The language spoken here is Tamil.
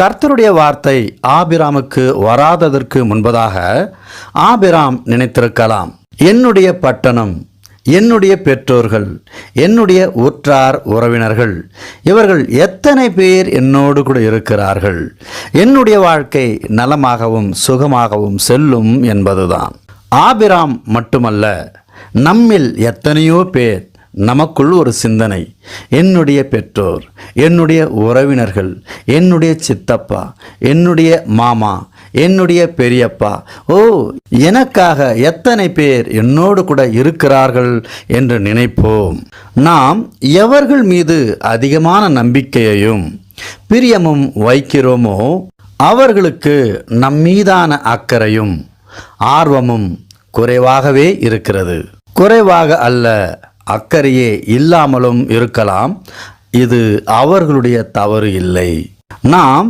கர்த்தருடைய வார்த்தை ஆபிராமுக்கு வராததற்கு முன்பதாக ஆபிராம் நினைத்திருக்கலாம். என்னுடைய பட்டணம் என்னுடைய பெற்றோர்கள் என்னுடைய உற்றார் உறவினர்கள் இவர்கள் எத்தனை பேர் என்னோடு கூட இருக்கிறார்கள்? என்னுடைய வாழ்க்கை நலமாகவும் சுகமாகவும் செல்லும் என்பதுதான். ஆபிராம் மட்டுமல்ல நம்மில் எத்தனையோ பேர் நமக்குள் ஒரு சிந்தனை. என்னுடைய பெற்றோர் என்னுடைய உறவினர்கள் என்னுடைய சித்தப்பா என்னுடைய மாமா என்னுடைய பெரியப்பா ஓ எனக்காக எத்தனை பேர் என்னோடு கூட இருக்கிறார்கள் என்று நினைப்போம். நாம் எவர்கள் மீது அதிகமான நம்பிக்கையையும் பிரியமும் வைக்கிறோமோ அவர்களுக்கு நம்மீதான அக்கறையும் ஆர்வமும் குறைவாகவே இருக்கிறது. குறைவாக அல்ல அக்கறையே இல்லாமலும் இருக்கலாம். இது அவர்களுடைய தவறு இல்லை. நாம்